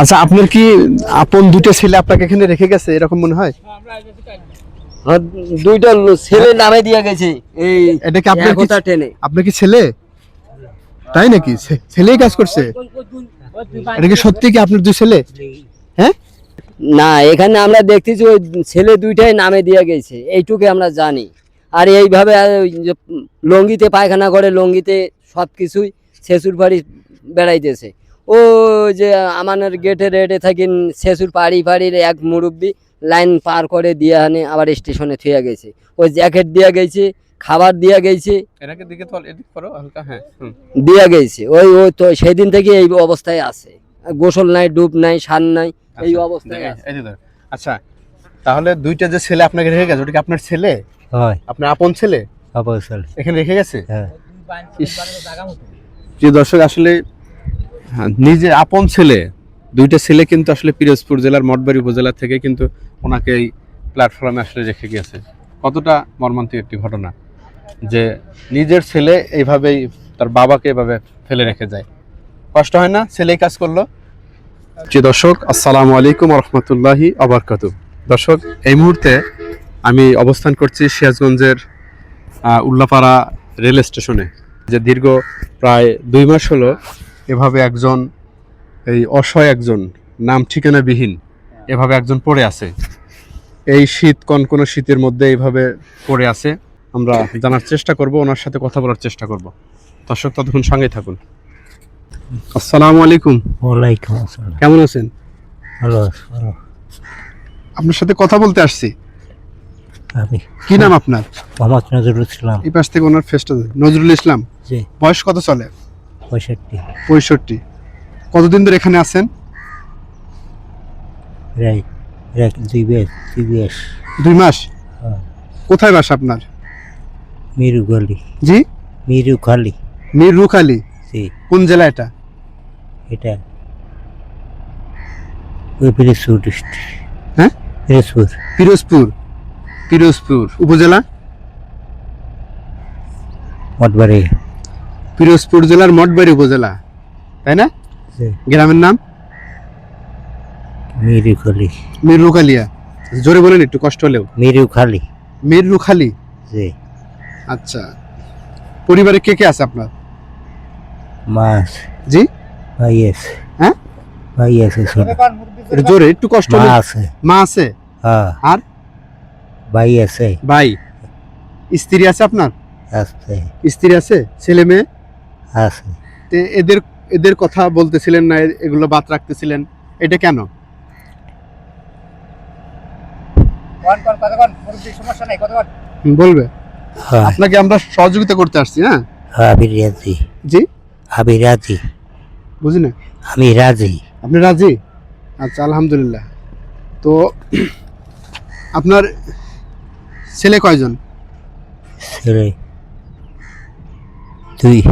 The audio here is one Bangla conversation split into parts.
আচ্ছা আপনার কি আপন দুটো ছেলে আপনাকে এখানে রেখে গেছে? এরকম মনে হয়? আমার দুইটা ছেলে নামে দিয়ে গেছে। এই এটা কি আপনার কি একতা টেনে। আপনার কি ছেলে? তাই নাকি? ছেলেই কাজ করছে? এটা কি সত্যি কি আপনার দুই ছেলে? হ্যাঁ? না এখানে আমরা দেখতেছি ওই ছেলে দুইটাই নামে দিয়ে গেছে। এইটুকু আমরা জানি। আর এইভাবে লঙ্গিতে পায়খানা করে লঙ্গিতে সব কিছুই শেষুর বাড়ি বেড়াইতেছে। ও যে আমাদের গেটে রেটে থাকেন শেষুর পাড়ি পাড়ির এক মুরব্বি লাইন পার করে দিয়ে আনে আবার স্টেশনে থুয়ে গেছে। ওই জ্যাকেট দিয়ে গেছে খাবার দিয়ে গেছে। হ্যাঁ দিয়ে গেছে। ওই ও তো সেই দিন থেকে এই অবস্থায় আছে। গোসল নাই ডুব নাই সার নাই এই অবস্থায় আচ্ছা তাহলে দুইটা যে ছেলে আপনাকে রেখে গেছে ওটা কি আপনার ছেলে? হয়। আপনার আপন ছেলে? অবশ্যই এখানে রেখে গেছে? হ্যাঁ। দর্শক আসলে নিজে আপন ছেলে, দুইটা ছেলে কিন্তু আসলে পিরোজপুর জেলার মঠবাড়ি উপজেলা থেকে কিন্তু ওনাকে এই প্ল্যাটফর্মে আসলে রেখে গিয়েছে। কতটা মর্মান্তিক একটি ঘটনা যে নিজের ছেলে এইভাবেই তার বাবাকে এভাবে ফেলে রেখে যায়। কষ্ট হয় না? ছেলে এই কাজ করল। যে দর্শক, আসসালামু আলাইকুম রহমতুল্লাহি আবরকাত দর্শক, এই মুহূর্তে আমি অবস্থান করছি সিরাজগঞ্জের উল্লাপাড়া রেল স্টেশনে। যে দীর্ঘ প্রায় দুই মাস হলো এভাবে একজন এই অসহায় একজন নাম ঠিকানাবিহীন এভাবে একজন পড়ে আছে। এই শীত কনকনে শীতের মধ্যে এইভাবে পড়ে আছে। আমরা জানার চেষ্টা করব ওনার সাথে কথা বলার চেষ্টা করব। দর্শক ততক্ষণ সঙ্গেই থাকুন। আসসালামু আলাইকুম। ওয়ালাইকুম আসসালাম। কেমন আছেন? ভালো আপনার সাথে কথা বলতে আসছি। আমি। কি নাম আপনার? মোহাম্মদ নজরুল ইসলাম। এই পাশ থেকে ওনার ফেসটা নজরুল ইসলাম। জি। বয়স কত চলে? পঁয়ষট্টি। পঁয়ষট্টি। কতদিন ধরে এখানে আছেন? রাই রাই দুই বেশ দুই বেশ। দুই মাস? হ্যাঁ। কোথায় বাসা আপনার? মিরু গলি জি? মিরু খালি মীর জি। কোন জেলা এটা? এটা ওই পিরিজপুর ডিস্ট্রিক্ট হ্যাঁ? পিরিজপুর। পিরোজপুর। পিরোজপুর। উপজেলা? মঠবাড়ি। পিরোজপুর জেলার মঠবাড়ি উপজেলা তাই না? গ্রামের নাম? মিরু খালি মীর রুখালিয়া জোরে বলেন একটু কষ্ট হলেও। মিরু খালি মীর রুখালি জি। আচ্ছা। পরিবারে কে কে আছে আপনার? মাছ জি? ভাই আছে। হ্যাঁ? ভাই আছে জোরে একটু কষ্ট মা আছে। মা আছে? হ্যাঁ। আর? ভাই আছে। ভাই। স্ত্রী আছে আপনার? আছে। স্ত্রী আছে? ছেলে মেয়ে? আছে তে এদের এদের কথা বলতেছিলেন না এগুলো বাদ রাখতেছিলেন। এটা কেন? বলবে। হ্যাঁ। আপনাকে আমরা সহযোগিতা করতে আসছি হ্যাঁ আমি রাজি। জি? আমি রাজি। বুঝি না? আমি রাজি। আপনি রাজি? আচ্ছা আলহামদুলিল্লাহ। তো আপনার ছেলে কয়জন? ছেলে দুই।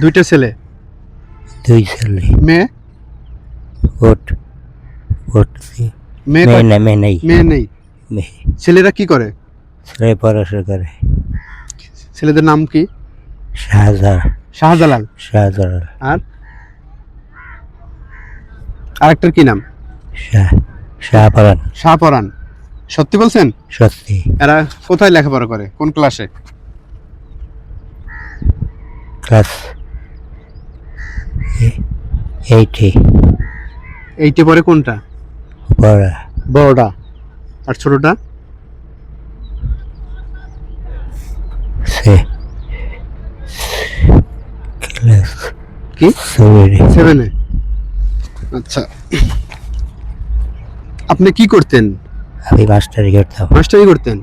দুইটা ছেলে? দুই ছেলে। মেয়ে? ওট ওট মেয়ে না মেয়ে নেই। মেয়ে নেই। মেয়ে। ছেলেরা কি করে? ছেলে পড়াশোনা করে। ছেলেদের নাম কি? শাহজাহান শাহজালাল। শাহজাহান আর? আরেকটার কি নাম? শাহ শাহপরান শাহপরান সত্যি বলছেন? সত্যি। এরা কোথায় লেখাপড়া করে? কোন ক্লাসে? ক্লাস এইটে। এইটে পরে কোনটা? পড়া বড়টা। আর ছোটটা? সে। ক্লাস কি? সেভেনে। সেভেনে। আচ্ছা। আপনি কি করতেন? আমি মাস্টারি করতাম। মাস্টারি করতেন?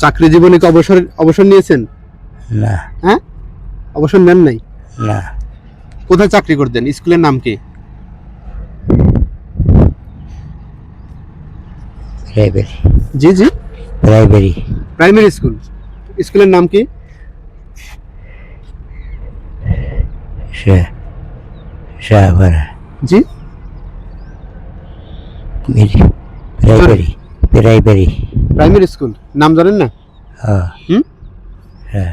চাকরি জীবনে কি অবসর অবসর নিয়েছেন? না। হ্যাঁ? অবসর নেন নাই? না। কোথায় চাকরি করতেন? স্কুলের নাম কি? প্রাইমারি জি জি। প্রাইমারি প্রাইমারি স্কুল স্কুলের নাম কি? শাহ শাহপরা জি। মেরি প্রাইমারি প্রাইমারি প্রাইমারি স্কুল নাম জানেন না? হ্যাঁ। হুম? হ্যাঁ।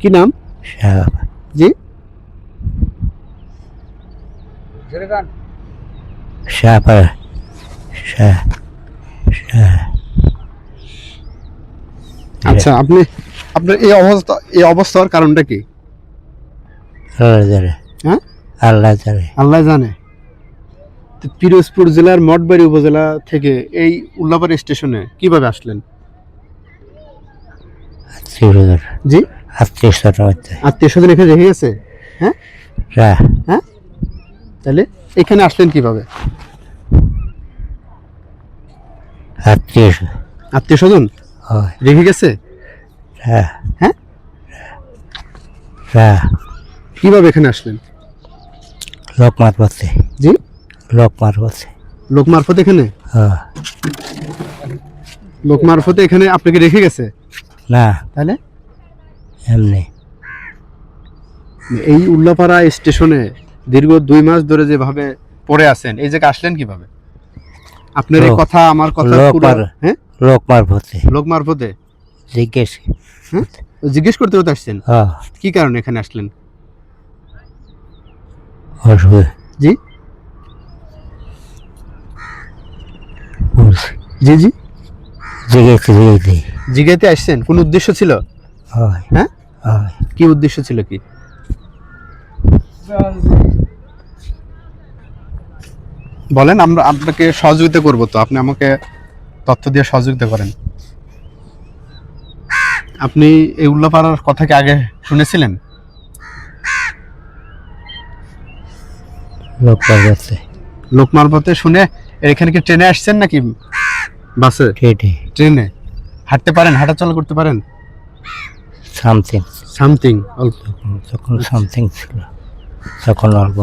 কি নাম? শাহ জি। শাহপাড়া শাহ শাহ আচ্ছা আপনি আপনার এই অবস্থা এই অবস্থার কারণটা কি? আল্লাহ জানে। হ্যাঁ? আল্লাহ জানে। আল্লাহ জানে। তো পিরোজপুর জেলার মঠবাড়ি উপজেলা থেকে এই উল্লাপাড়া স্টেশনে কীভাবে আসলেন? জি? আত্মীয় স্বজন আত্মীয় স্বজন এখানে রেখে গেছে? হ্যাঁ? শাহ হ্যাঁ? তাহলে এখানে আসলেন কীভাবে? আত্মীয় আত্মীয় স্বজন? হয়। রেখে গেছে? শাহ হ্যাঁ? শাহ কীভাবে এখানে আসলেন? লোক মার পথে জি? লোক মার পথে লোক মারফত এখানে? হ্যাঁ। লোক মারফতে এখানে আপনাকে রেখে গেছে? না। তাহলে? এমনি। এই উল্লাপাড়া স্টেশনে দীর্ঘ দুই মাস ধরে যেভাবে পড়ে আছেন এই জায়গায় আসলেন কীভাবে? আপনার এই কথা আমার কথা হ্যাঁ লোক মার পথে লোক মারফতে। জিজ্ঞেস। হ্যাঁ? জিজ্ঞেস করতে করতে আসছেন? হ্যাঁ। কি কারণে এখানে আসলেন? জি? জি জি? জিজ্ঞেস জিজ্ঞেস। জিগাইতে আসছেন? কোন উদ্দেশ্য ছিল? হ্যাঁ। কি উদ্দেশ্য ছিল কি? বলেন আমরা আপনাকে সহযোগিতা করব তো। আপনি আমাকে তথ্য দিয়ে সহযোগিতা করেন। আপনি এই উল্লাপাড়ার কথা কি আগে শুনেছিলেন? লোক মার পথে লোক মারফতে শুনে এখানে কি ট্রেনে আসছেন নাকি বাসে? ট্রেনে। হাঁটতে পারেন হাঁটাচলা করতে পারেন? সামথিং। সামথিং অল্প। সামথিং ছিল। তখন অল্প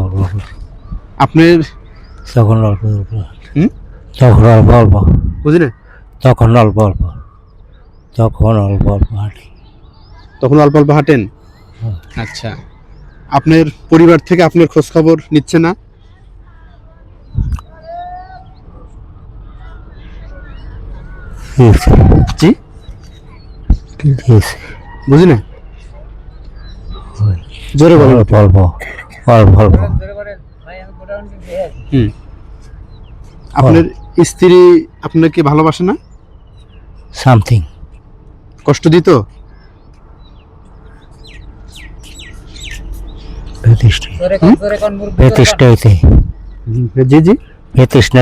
আপনার তখন অল্প অল্প? তখন অল্প অল্প। বুঝলেন তখন অল্প অল্প। তখন অল্প অল্প হাঁটি। তখন অল্প অল্প হাঁটেন? আচ্ছা। আপনার পরিবার থেকে আপনার খোঁজ খবর নিচ্ছে না? জি? বুঝি না জোরে বলেন অল্প অল্প। অল্প অল্প। হুম। আপনার স্ত্রী আপনাকে ভালোবাসে না? সামথিং। কষ্ট দিত? জি জি।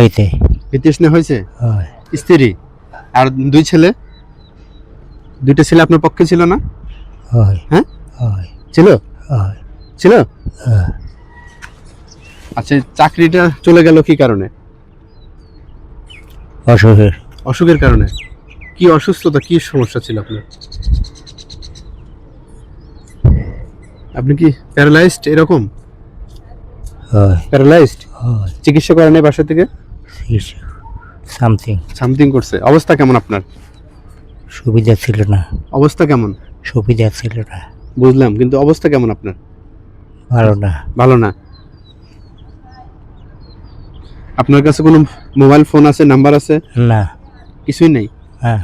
হইতে। বিতৃষ্ণা হয়েছে হয়। স্ত্রী? আর দুই ছেলে? দুইটা ছেলে আপনার পক্ষে ছিল না? হয়। হ্যাঁ? হয়। ছিল? হয়। ছিল? হ্যাঁ। আচ্ছা চাকরিটা চলে গেল কি কারণে? অসুখের। অসুখের কারণে? কি অসুস্থতা কি সমস্যা ছিল আপনার? আপনি কি প্যারালাইজড এরকম? প্যারালাইজড চিকিৎসা করেন বাসা থেকে? সামথিং সামথিং করছে। অবস্থা কেমন আপনার? সুবিধা ছিল না। অবস্থা কেমন? সুবিধা ছিল না। বুঝলাম কিন্তু অবস্থা কেমন আপনার? ভালো না। ভালো না। আপনার কাছে কোনো মোবাইল ফোন আছে নাম্বার আছে? না। কিছুই নেই? হ্যাঁ।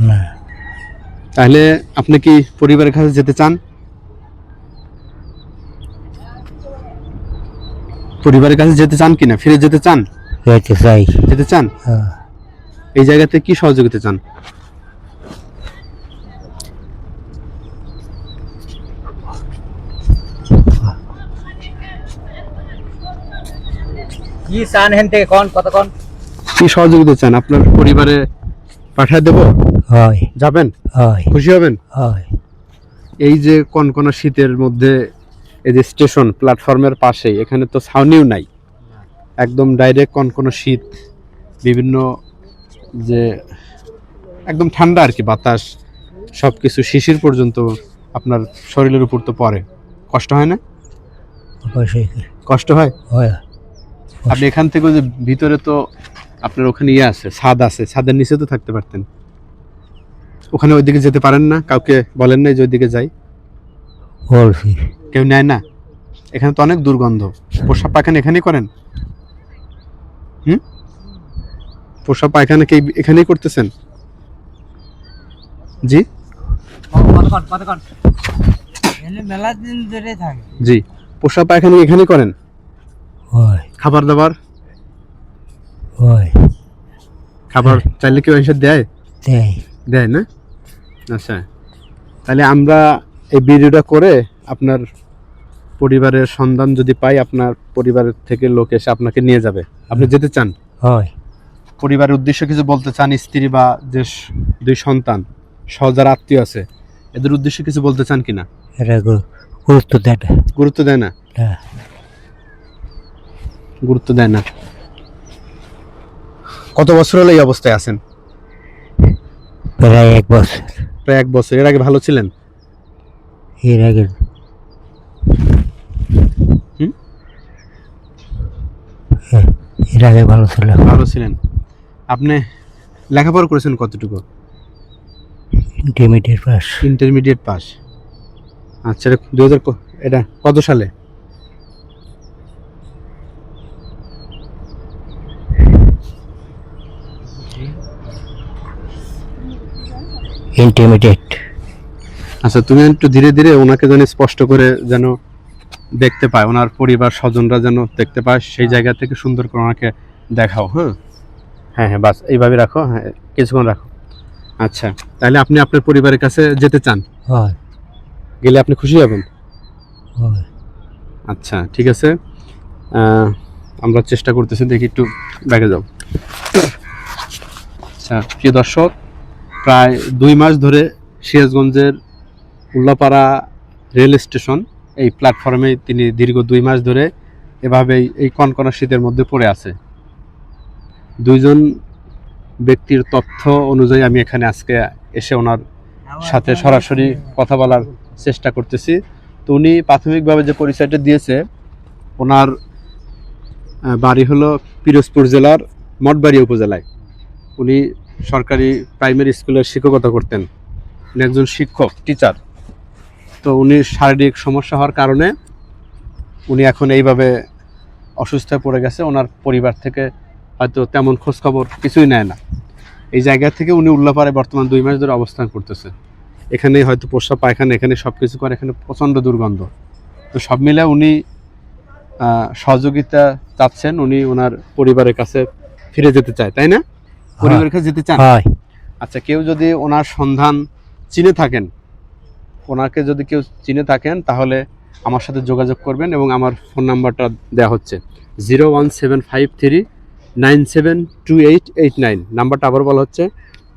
না। তাহলে আপনি কি পরিবারের কাছে যেতে চান? পরিবারের কাছে যেতে চান কিনা? ফিরে যেতে চান? যেতে চাই। যেতে চান? হ্যাঁ। এই জায়গাতে কি সহযোগিতা চান? কি চান হেন থেকে কোন কত কোন? কি সহযোগিতা চান? আপনার পরিবারে পাঠায় দেব? হয়। যাবেন? হয়। খুশি হবেন? হয়। এই যে কনকনা শীতের মধ্যে এই যে স্টেশন প্ল্যাটফর্মের পাশেই এখানে তো ছাউনিও নাই। একদম ডাইরেক্ট কনকনা শীত বিভিন্ন যে একদম ঠান্ডা আর কি বাতাস সব কিছু শিশির পর্যন্ত আপনার শরীরের উপর তো পড়ে। কষ্ট হয় না? কষ্ট হয়? হয়। আপনি এখান থেকে যে ভিতরে তো আপনার ওখানে ইয়ে আছে ছাদ আছে ছাদের নিচে তো থাকতে পারতেন। ওখানে ওইদিকে যেতে পারেন না কাউকে বলেন না যে ওইদিকে যাই। বলছি। কেউ নেয় না? এখানে তো অনেক দুর্গন্ধ। পোশাক পায়খানা এখানেই করেন? হুম? পোশাক পায়খানা কি এখানেই করতেছেন? জি? কতক্ষণ কতক্ষণ মেলা দিন ধরে থাকে জি। পোশাক পায়খানা এখানেই করেন? হয়। খাবার দাবার হয় খাবার চাইলে কেউ এসে দেয়? দেয়। দেয় না? আচ্ছা। তাহলে আমরা এই ভিডিওটা করে আপনার পরিবারের সন্ধান যদি পাই আপনার পরিবারের থেকে লোক এসে আপনাকে নিয়ে যাবে। আপনি যেতে চান? হয়। পরিবারের উদ্দেশ্য কিছু বলতে চান স্ত্রী বা যে দুই সন্তান সহ যারা আত্মীয় আছে এদের উদ্দেশ্যে কিছু বলতে চান কিনা? গুরুত্ব দেয় না। গুরুত্ব দেয় না? না। গুরুত্ব দেয় না। কত বছর হলো এই অবস্থায় আছেন? প্রায় এক বছর। প্রায় এক বছর। এর আগে ভালো ছিলেন? এর আগে হুম? হ্যাঁ, এর আগে ভালো ছিল ভালো ছিলেন। আপনি লেখাপড়া করেছেন কতটুকু? ইন্টারমিডিয়েট পাস ইন্টারমিডিয়েট পাস আচ্ছা দু হাজার এটা কত সালে? ইন্টারমিডিয়েট আচ্ছা তুমি একটু ধীরে ধীরে ওনাকে যেন স্পষ্ট করে যেন দেখতে পায় ওনার পরিবার স্বজনরা যেন দেখতে পায় সেই জায়গা থেকে সুন্দর করে ওনাকে দেখাও হ্যাঁ? হ্যাঁ হ্যাঁ বাস এইভাবে রাখো হ্যাঁ কিছুক্ষণ রাখো। আচ্ছা তাহলে আপনি আপনার পরিবারের কাছে যেতে চান? হয়। গেলে আপনি খুশি হবেন? আচ্ছা ঠিক আছে। আমরা চেষ্টা করতেছি দেখি একটু ব্যাগে যাও। আচ্ছা প্রিয় দর্শক প্রায় দুই মাস ধরে সিরাজগঞ্জের উল্লাপাড়া রেল স্টেশন, এই প্ল্যাটফর্মে তিনি দীর্ঘ দুই মাস ধরে এভাবেই এই কনকনা শীতের মধ্যে পড়ে আছে। দুইজন ব্যক্তির তথ্য অনুযায়ী আমি এখানে আজকে এসে ওনার সাথে সরাসরি কথা বলার চেষ্টা করতেছি। তো উনি প্রাথমিকভাবে যে পরিচয়টা দিয়েছে, ওনার বাড়ি হলো পিরোজপুর জেলার মঠবাড়ি উপজেলায়। উনি সরকারি প্রাইমারি স্কুলের শিক্ষকতা করতেন। উনি একজন শিক্ষক টিচার তো উনি শারীরিক সমস্যা হওয়ার কারণে উনি এখন এইভাবে অসুস্থ পড়ে গেছে। ওনার পরিবার থেকে হয়তো তেমন খোঁজখবর কিছুই নেয় না। এই জায়গা থেকে উনি উল্লাপাড়ায় বর্তমান দুই মাস ধরে অবস্থান করতেছে। এখানে হয়তো প্রস্রাব পায়খানা, এখানে সব কিছু করে, এখানে প্রচণ্ড দুর্গন্ধ। তো সব মিলে উনি সহযোগিতা চাচ্ছেন, উনি ওনার পরিবারের কাছে ফিরে যেতে চায়, তাই না? পরিবারের কাছে যেতে চান? আচ্ছা কেউ যদি ওনার সন্ধান চিনে থাকেন ওনাকে যদি কেউ চিনে থাকেন তাহলে আমার সাথে যোগাযোগ করবেন এবং আমার ফোন নাম্বারটা দেওয়া হচ্ছে। Zero one seven five three nine seven two eight eight nine. নাম্বারটা আবার বলা হচ্ছে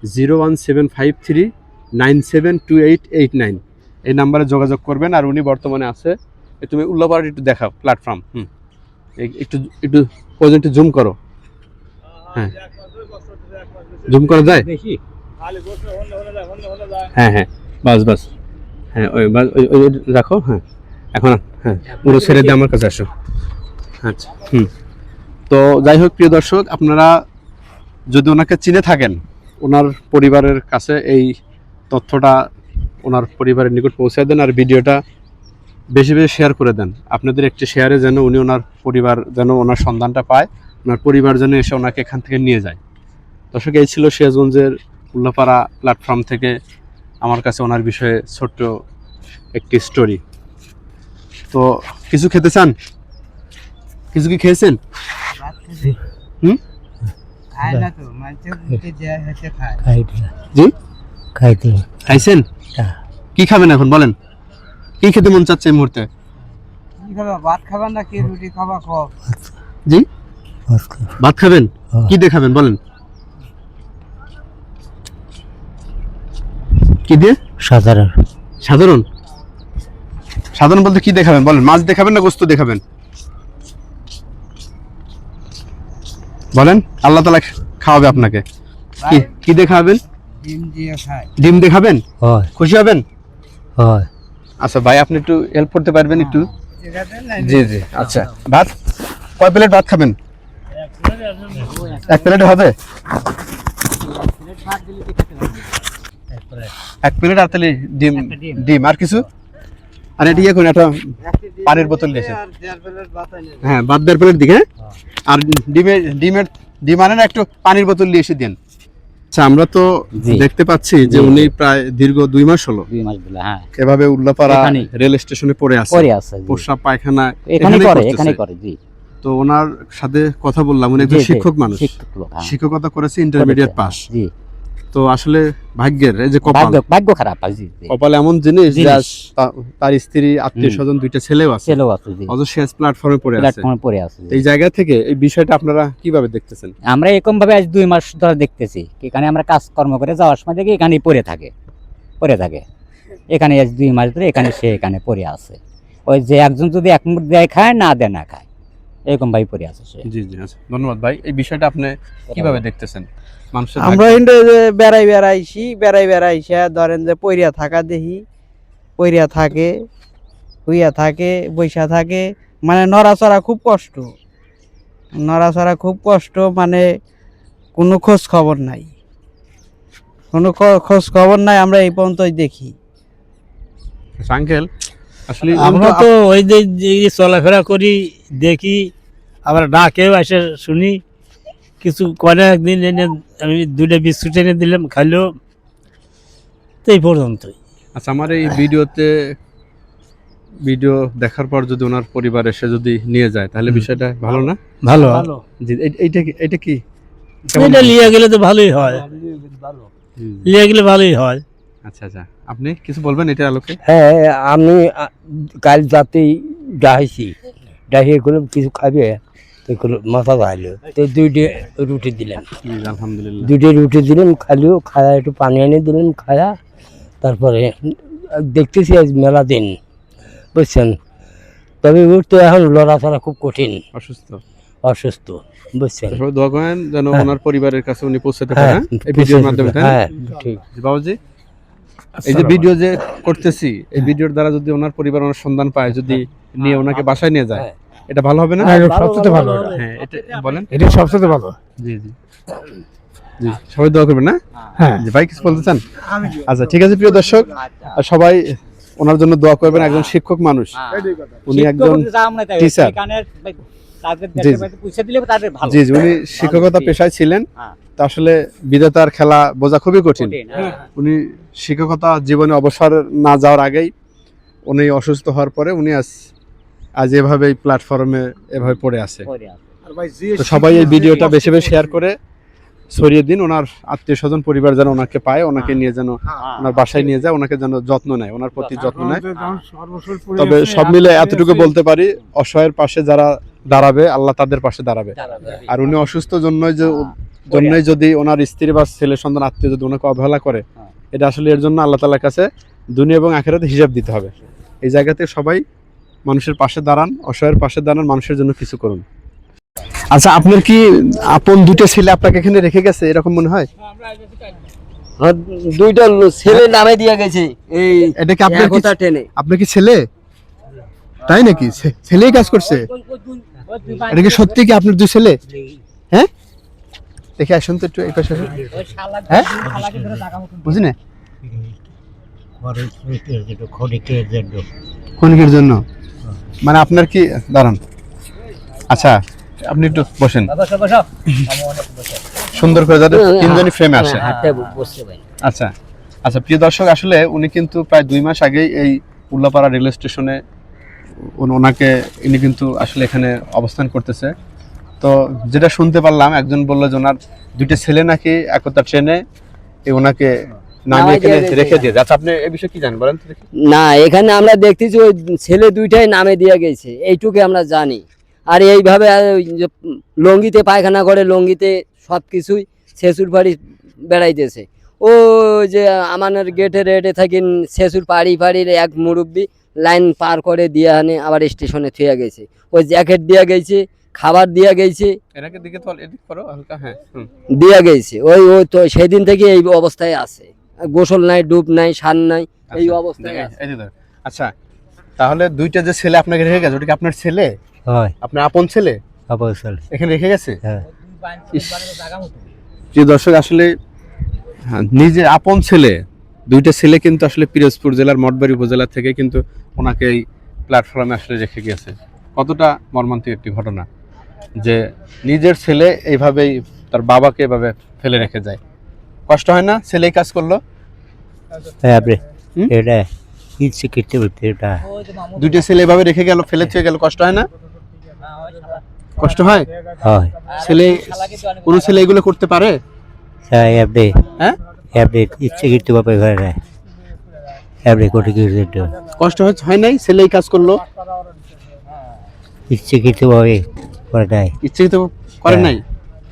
zero one seven five three nine seven two eight eight nine. এই নাম্বারে যোগাযোগ করবেন আর উনি বর্তমানে আছে। তুমি উল্লাপাড়া একটু দেখাও প্ল্যাটফর্ম হুম। এই- একটু একটু প্রয়োজন একটু জুম করো। হ্যাঁ। জুম করা যায়? হ্যাঁ হ্যাঁ বাস বাস। হ্যাঁ ওই বাস ওই ওই ওই রাখো হ্যাঁ। এখন হ্যাঁ পুরো ছেড়ে দিয়ে আমার কাছে আসো। আচ্ছা হুম। তো যাই হোক প্রিয় দর্শক আপনারা যদি ওনাকে চিনে থাকেন ওনার পরিবারের কাছে এই তথ্যটা ওনার পরিবারের নিকট পৌঁছে দেন আর ভিডিওটা বেশি বেশি শেয়ার করে দেন। আপনাদের একটি শেয়ারে যেন উনি ওনার পরিবার যেন ওনার সন্ধানটা পায় ওনার পরিবার যেন এসে ওনাকে এখান থেকে নিয়ে যায়। দর্শক, এই ছিল সিরাজগঞ্জের উল্লাপাড়া প্ল্যাটফর্ম থেকে আমার কাছে ওনার বিষয়ে ছোট্ট একটি স্টোরি তো কিছু খেতে চান? কিছু কি খেয়েছেন? খাইছেন? কি খাবেন এখন, বলেন? কি খেতে মন চাচ্ছে এই মুহূর্তে? জি? ভাত খাবেন। কি দিয়ে খাবেন, বলেন? কি দিয়ে? সাধারণ। সাধারণ? সাধারণ বলতে কি দেখাবেন? বলেন মাছ দেখাবেন না গোস্ত দেখাবেন? বলেন আল্লাহ তালা খাওয়াবে আপনাকে। কি কি দেখাবেন? ডিম দিয়ে খায়। ডিম দেখাবেন? খুশি হবেন? আচ্ছা ভাই আপনি একটু হেল্প করতে পারবেন একটু? জি জি আচ্ছা। ভাত? কয় প্লেট ভাত খাবেন? এক প্লেট হবে? এক প্লেট আর তাহলে ডিম ডিম। আর কিছু? আর এটা ইয়ে করুন একটা পানির বোতল এনে হ্যাঁ বাদ দেড় প্লেট দিকে হ্যাঁ? আর ডিমের ডিমের ডিম আনেন একটু পানির বোতল নিয়ে এসে দেন। আচ্ছা আমরা তো দেখতে পাচ্ছি যে উনি প্রায় দীর্ঘ দুই মাস হলো। দুই মাস দিলে হ্যাঁ। এভাবে উল্লাপাড়া রেল স্টেশনে পড়ে আছে। করে আছে। প্রস্রাব পায়খানা এখানে করে এখানে করে জি। তো ওনার সাথে কথা বললাম উনি একজন শিক্ষক মানুষ। হ্যাঁ। শিক্ষকতা করেছে ইন্টারমিডিয়েট পাস জি। তো আসলে ভাগ্যের এই যে কপাল। ভাগ্য খারাপ জি। কপাল এমন জিনিস তার স্ত্রী আত্মীয় স্বজন দুইটা ছেলেও আছে। ছেলেও আছে জি। অথচ সে প্ল্যাটফর্মে পড়ে আছে। প্ল্যাটফর্মে পড়ে আছে এই জায়গা থেকে এই বিষয়টা আপনারা কীভাবে দেখতেছেন? আমরা এরকম ভাবে আজ দুই মাস ধরে দেখতেছি এখানে আমরা কাজকর্ম করে যাওয়ার সময় দেখি এখানেই পড়ে থাকে পড়ে থাকে। এখানে আজ দুই মাস ধরে এখানে সে এখানে পড়ে আছে। ওই যে একজন যদি এক মুঠ দেয় খায় না দেয় না খায় এরকম ভাবে পড়ে আছে সে। জি জি আচ্ছা ধন্যবাদ ভাই। এই বিষয়টা আপনি কীভাবে দেখতেছেন? আমরা কিন্তু বেড়াই বেড়াইছি বেড়াই বেড়াইছে ধরেন যে পইরিয়া থাকা দেখি পইরিয়া থাকে হুইয়া থাকে বৈশা থাকে মানে নড়াচড়া খুব কষ্ট। নড়াচড়া খুব কষ্ট মানে কোনো খোঁজ খবর নাই। কোনো খোঁজ খবর নাই আমরা এই পর্যন্তই দেখি। আঙ্কেল আসলে আমরা তো ওই যে চলাফেরা করি দেখি আবার ডাকেও এসে শুনি। কিছু করে একদিন এনে আমি দুইটা বিস্কুট এনে দিলাম খাইলো। তো এই পর্যন্তই। আচ্ছা আমার এই ভিডিওতে ভিডিও দেখার পর যদি ওনার পরিবার এসে যদি নিয়ে যায় তাহলে বিষয়টা ভালো না? ভালো। জি এইটা কি এটা কি? এটা লিয়ে গেলে তো ভালোই হয়। জি। গেলে ভালোই হয়। আচ্ছা আচ্ছা। আপনি কিছু বলবেন এটা আলোকে? হ্যাঁ আমি কাল রাতেই ডাইছি। ডাইয়ে কোনো কিছু খাবে? তো মাথা ভালো। তো দুইটে রুটি দিলেন আলহামদুলিল্লাহ। দুইটে রুটি দিলাম খালিও খায়া একটু পানি এনে দিলাম খায়া তারপরে দেখতেছি আজ মেলা দিন বুঝছেন? তবে ওর তো এখন লড়া লড়াচড়া খুব কঠিন। অসুস্থ। অসুস্থ বুঝছেন? সবাই দোয়া করেন যেন হ্যাঁ। ওনার পরিবারের কাছে উনি পৌঁছাতে হ্যাঁ পারেন এই ভিডিওর মাধ্যমে হ্যাঁ ঠিক। বাবাজি। এই যে ভিডিও যে করতেছি এই ভিডিওর দ্বারা যদি ওনার পরিবার ওনার সন্ধান পায় যদি নিয়ে ওনাকে বাসায় নিয়ে যায় হ্যাঁ। এটা ভালো হবে না? সবচেয়ে ভালো হ্যাঁ এটা বলেন। এটা সবচেয়ে ভালো। জি জি। জি। সবাই দোয়া করবেন না? হ্যাঁ। জি ভাই কিছু বলতে চান? আচ্ছা ঠিক আছে প্রিয় দর্শক আর সবাই ওনার জন্য দোয়া করবেন একজন শিক্ষক মানুষ। উনি একজন teacher। জি, জি। উনি শিক্ষকতা পেশায় ছিলেন। হ্যাঁ। তা আসলে বিধাতার খেলা বোঝা খুবই কঠিন। উনি শিক্ষকতা জীবনে অবসর না যাওয়ার আগেই উনি অসুস্থ হওয়ার পরে উনি আজ আজ এভাবে এই প্ল্যাটফর্মে এভাবে পড়ে আছে। তো সবাই এই ভিডিওটা বেশি বেশি শেয়ার করে ছড়িয়ে দিন ওনার আত্মীয় স্বজন পরিবার যেন ওনাকে পায় ওনাকে নিয়ে যেন ওনার বাসায় নিয়ে যায় ওনাকে যেন যত্ন নেয় ওনার প্রতি যত্ন নেয়। তবে সব মিলে এতটুকু বলতে পারি অসহায়ের পাশে যারা দাঁড়াবে আল্লাহ তাদের পাশে দাঁড়াবে। আর উনি অসুস্থ জন্যই যে জন্যই যদি ওনার স্ত্রী বা ছেলে সন্তান আত্মীয় যদি ওনাকে অবহেলা করে এটা আসলে এর জন্য আল্লাহ তালার কাছে দুনিয়া এবং আখেরাতে হিসাব দিতে হবে। এই জায়গাতে সবাই মানুষের পাশে দাঁড়ান অসহায়ের পাশে দাঁড়ান মানুষের জন্য কিছু করুন। আচ্ছা আপনার কি আপন দুটো ছেলে আপনাকে এখানে রেখে গেছে? এরকম মনে হয়? হ্যাঁ, দুইটা ছেলে নামে দিয়ে গেছে। এই এটা কি আপনার কি একতা টেনে। আপনার কি ছেলে? তাই নাকি? ছে- ছেলেই কাজ করছে? এটা কি সত্যি কি আপনার দুই ছেলে? হ্যাঁ? দেখে আসুন তো একটু এই পাশে। হ্যাঁ? বুঝি না ক্ষণিকের জন্য? মানে আপনার কি দাঁড়ান। আচ্ছা আপনি একটু বসেন। সুন্দর করে যাতে তিনজনই ফ্রেমে আসে। হাতে বসতে পারি আচ্ছা আচ্ছা প্রিয় দর্শক আসলে উনি কিন্তু প্রায় দুই মাস আগেই এই উল্লাপাড়া রেলওয়ে স্টেশনে ওনাকে ইনি কিন্তু আসলে এখানে অবস্থান করতেছে। তো যেটা শুনতে পারলাম একজন বলল যে ওনার দুইটা ছেলে নাকি একতা ট্রেনে এই ওনাকে রেখে দিয়ে আচ্ছা আপনি এই বিষয়ে কি জানেন বলেন না এখানে আমরা দেখতেছি ওই ছেলে দুইটাই নামে দিয়ে গেছে। এইটুকু আমরা জানি। আর এইভাবে লঙ্গিতে পায়খানা করে লঙ্গিতে সব কিছুই শেষুর বাড়ি বেড়াইতেছে। ও যে আমাদের গেটে রেটে থাকেন শেষুর পাড়ি পাড়ির এক মুরব্বি লাইন পার করে দিয়ে আনে আবার স্টেশনে থুয়ে গেছে। ওই জ্যাকেট দিয়ে গেছে খাবার দিয়ে গেছে। হ্যাঁ। দিয়ে গেছে। ওই ও তো সেদিন থেকে এই অবস্থায় আছে। গোসল নাই ডুব নাই সার নাই এই আচ্ছা, অবস্থায় যে। আচ্ছা তাহলে দুইটা যে ছেলে আপনাকে রেখে গেছে ওটা কি আপনার ছেলে? হয়। আপনার আপন ছেলে? অবশ্যই এখানে রেখে গেছে? হ্যাঁ। প্রিয় দর্শক আসলে নিজের আপন ছেলে দুইটা ছেলে কিন্তু আসলে পিরোজপুর জেলার মঠবাড়ি উপজেলা থেকে কিন্তু ওনাকে এই প্ল্যাটফর্মে আসলে রেখে গেছে কতটা মর্মান্তিক একটি ঘটনা যে নিজের ছেলে এইভাবেই তার বাবাকে এভাবে ফেলে রেখে যায়। কষ্ট হয় না? ছেলে এই কাজ করল? হ্যাঁ এটা ইচ্ছে এটা। দুইটা ছেলে এভাবে রেখে গেল ফেলে থুয়ে গেল কষ্ট হয় না? কষ্ট হয়? হয়। ছেলে কোনো ছেলে এগুলো করতে পারে? হ্যাঁ এফডি ইচ্ছে করতে ঘরে কোটি কষ্ট হয় নাই? ছেলে এই কাজ করল? ইচ্ছে করতে পারবে করে ইচ্ছে করে নাই?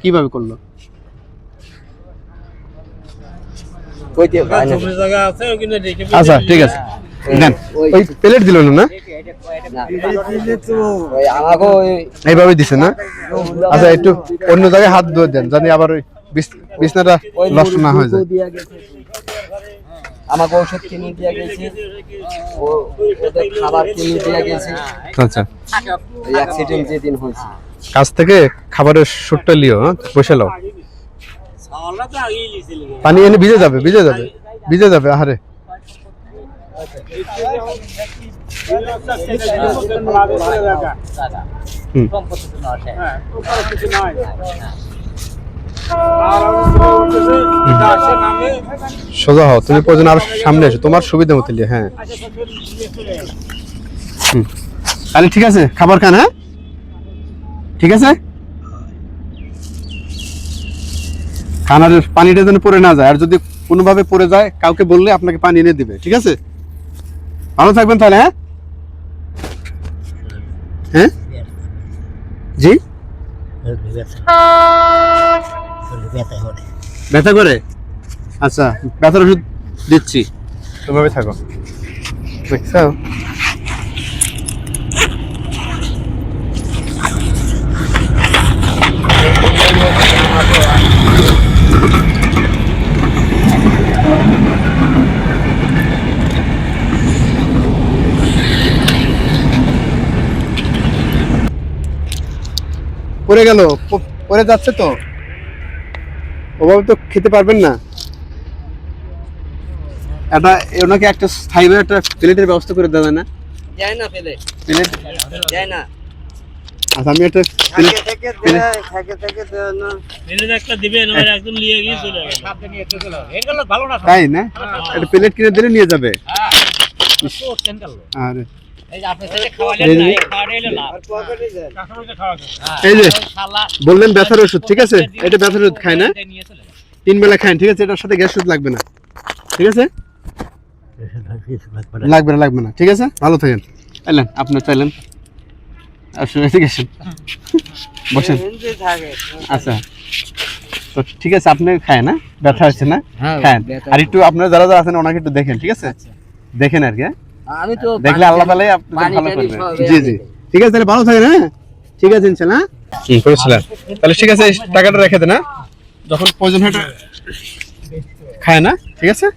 কীভাবে করল কইতে পারে না। জমি জায়গা আছে ওখানে রেখে আচ্ছা ঠিক আছে। নেন ওই প্লেট দিল না? এইভাবে দিছে না? আচ্ছা একটু অন্য জায়গায় হাত ধুয়ে দেন জানি আবার ওই বিছনাটা নষ্ট না হয়ে যায়। মুরগি দিয়া গেছে। আমাকে ওষুধ কিনে দিয়ে গেছে। ও ওদের খাবার কিনে দিয়ে গেছে। আচ্ছা। ওই অ্যাক্সিডেন্ট যেদিন হয়েছে। কাছ থেকে খাবারের সুটটা লিও হ্যাঁ বসে লাও সাওয়ালটা তো আগেই লিছিল পানি এনে ভিজে যাবে ভিজে যাবে ভিজে যাবে আহারে। সোজা হও তুমি প্রয়োজন আর সামনে এসো তোমার সুবিধা মতো হ্যাঁ। তাহলে ঠিক আছে খাবার খান হ্যাঁ? ঠিক আছে? খানার পানিটা যেন পড়ে না যায়। আর যদি কোনোভাবে পড়ে যায় কাউকে বললে আপনাকে পানি এনে দিবে। ঠিক আছে? ভালো থাকবেন তাহলে হ্যাঁ? হ্যাঁ? জি? ব্যথা করে? আচ্ছা ব্যথার ওষুধ দিচ্ছি। তোমাবে থাকো। দেখছ পড়ে গেল পড়ে যাচ্ছে তো? ওভাবে তো খেতে পারবেন না। একটা ওনাকে একটা স্থায়ীভাবে একটা প্লেটের ব্যবস্থা করে দেওয়া না? যায় না ফেলে প্লেট? যায় না। আচ্ছা আমি একটা প্লেট থেকে থেকে থেকে না। এনে একটা দিবেন আমার একদম নিয়ে গিয়ে চলে গেল তাই না? একটা প্লেট কিনে দিলে নিয়ে যাবে। আর। এই যে- বললেন ব্যথার ওষুধ ঠিক আছে? এটা ব্যথার ওষুধ খায় না। তিন বেলা খান ঠিক আছে? এটার সাথে গ্যাস ওষুধ লাগবে না। ঠিক আছে? লাগবে না লাগবে না। ঠিক আছে? ভালো থাকেন। এলেন আপনার চাইলেন আসলে ঠিক আছে বসেন। আচ্ছা। তো ঠিক আছে আপনি খায় না? ব্যথা হচ্ছে না? হ্যাঁ, ব্যথা আর একটু আপনারা যারা যারা আছেন ওনাকে একটু দেখেন ঠিক আছে? দেখেন আর কি হ্যাঁ? আমি তো দেখলে আল্লাহ তালাই আপনাদের ভালো করবে। জি জি। ঠিক আছে তাহলে ভালো থাকেন হ্যাঁ? ঠিক আছে ইনশাল্লাহ। কি করেছিলেন। তাহলে ঠিক আছে টাকাটা রেখে দেন হ্যাঁ? যখন প্রয়োজন হয় খায় না? ঠিক আছে?